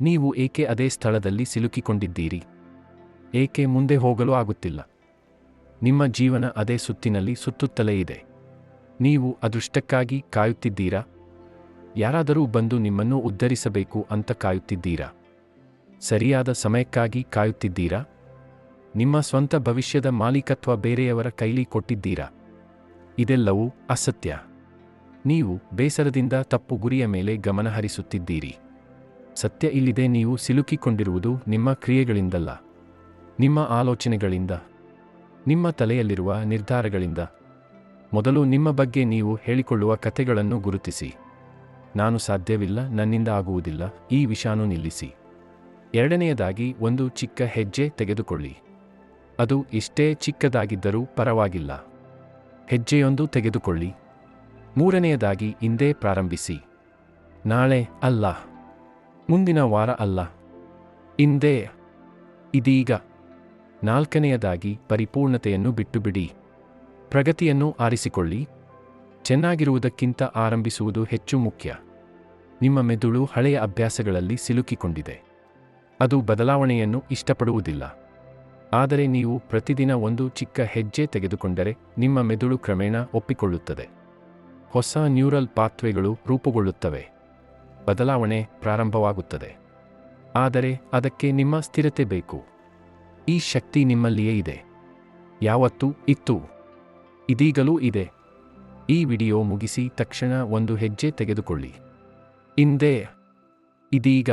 ನೀವು ಏಕೆ ಅದೇ ಸ್ಥಳದಲ್ಲಿ ಸಿಲುಕಿಕೊಂಡಿದ್ದೀರಿ? ಏಕೆ ಮುಂದೆ ಹೋಗಲು ಆಗುತ್ತಿಲ್ಲ? ನಿಮ್ಮ ಜೀವನ ಅದೇ ಸುತ್ತಿನಲ್ಲಿ ಸುತ್ತುತ್ತಲೇ ಇದೆ. ನೀವು ಅದೃಷ್ಟಕ್ಕಾಗಿ ಕಾಯುತ್ತಿದ್ದೀರಾ? ಯಾರಾದರೂ ಬಂದು ನಿಮ್ಮನ್ನು ಉದ್ಧರಿಸಬೇಕು ಅಂತ ಕಾಯುತ್ತಿದ್ದೀರಾ? ಸರಿಯಾದ ಸಮಯಕ್ಕಾಗಿ ಕಾಯುತ್ತಿದ್ದೀರಾ? ನಿಮ್ಮ ಸ್ವಂತ ಭವಿಷ್ಯದ ಮಾಲೀಕತ್ವ ಬೇರೆಯವರ ಕೈಲಿ ಕೊಟ್ಟಿದ್ದೀರಾ? ಇದೆಲ್ಲವೂ ಅಸತ್ಯ. ನೀವು ಬೇಸರದಿಂದ ತಪ್ಪು ಗುರಿಯ ಮೇಲೆ ಗಮನ ಹರಿಸುತ್ತಿದ್ದೀರಿ ಸತ್ಯ ಇಲ್ಲಿದೆ ನೀವು ಸಿಲುಕಿಕೊಂಡಿರುವುದು ನಿಮ್ಮ ಕ್ರಿಯೆಗಳಿಂದಲ್ಲ, ನಿಮ್ಮ ಆಲೋಚನೆಗಳಿಂದ, ನಿಮ್ಮ ತಲೆಯಲ್ಲಿರುವ ನಿರ್ಧಾರಗಳಿಂದ. ಮೊದಲು ನಿಮ್ಮ ಬಗ್ಗೆ ನೀವು ಹೇಳಿಕೊಳ್ಳುವ ಕಥೆಗಳನ್ನು ಗುರುತಿಸಿ. ನಾನು ಸಾಧ್ಯವಿಲ್ಲ, ನನ್ನಿಂದ ಆಗುವುದಿಲ್ಲ, ಈ ವಿಷಾನು ನಿಲ್ಲಿಸಿ. ಎರಡನೆಯದಾಗಿ, ಒಂದು ಚಿಕ್ಕ ಹೆಜ್ಜೆ ತೆಗೆದುಕೊಳ್ಳಿ. ಅದು ಇಷ್ಟೇ ಚಿಕ್ಕದಾಗಿದ್ದರೂ ಪರವಾಗಿಲ್ಲ. ಹೆಜ್ಜೆಯೊಂದು ತೆಗೆದುಕೊಳ್ಳಿ. ಮೂರನೆಯದಾಗಿ ಇಂದೇ ಪ್ರಾರಂಭಿಸಿ. ನಾಳೆ ಅಲ್ಲ. ಮುಂದಿನ ವಾರ ಅಲ್ಲ. ಇಂದೇ ಇದೀಗ ನಾಲ್ಕನೆಯದಾಗಿ ಪರಿಪೂರ್ಣತೆಯನ್ನು ಬಿಟ್ಟುಬಿಡಿ. ಪ್ರಗತಿಯನ್ನು ಆರಿಸಿಕೊಳ್ಳಿ. ಚೆನ್ನಾಗಿರುವುದಕ್ಕಿಂತ ಆರಂಭಿಸುವುದು ಹೆಚ್ಚು ಮುಖ್ಯ. ನಿಮ್ಮ ಮೆದುಳು ಹಳೆಯ ಅಭ್ಯಾಸಗಳಲ್ಲಿ ಸಿಲುಕಿಕೊಂಡಿದೆ. ಅದು ಬದಲಾವಣೆಯನ್ನು ಇಷ್ಟಪಡುವುದಿಲ್ಲ. ಆದರೆ ನೀವು ಪ್ರತಿದಿನ ಒಂದು ಚಿಕ್ಕ ಹೆಜ್ಜೆ ತೆಗೆದುಕೊಂಡರೆ ನಿಮ್ಮ ಮೆದುಳು ಕ್ರಮೇಣ ಒಪ್ಪಿಕೊಳ್ಳುತ್ತದೆ. ಹೊಸ ನ್ಯೂರಲ್ ಪಾತ್ವೆಗಳು ರೂಪುಗೊಳ್ಳುತ್ತವೆ. ಬದಲಾವಣೆ ಪ್ರಾರಂಭವಾಗುತ್ತದೆ. ಆದರೆ ಅದಕ್ಕೆ ನಿಮ್ಮ ಸ್ಥಿರತೆ ಬೇಕು. ಈ ಶಕ್ತಿ ನಿಮ್ಮಲ್ಲಿಯೇ ಇದೆ. ಯಾವತ್ತೂ ಇತ್ತು. ಇದೀಗಲೂ ಇದೆ. ಈ ವಿಡಿಯೋ ಮುಗಿಸಿ ತಕ್ಷಣ ಒಂದು ಹೆಜ್ಜೆ ತೆಗೆದುಕೊಳ್ಳಿ. ಇಂದೇ ಇದೀಗ.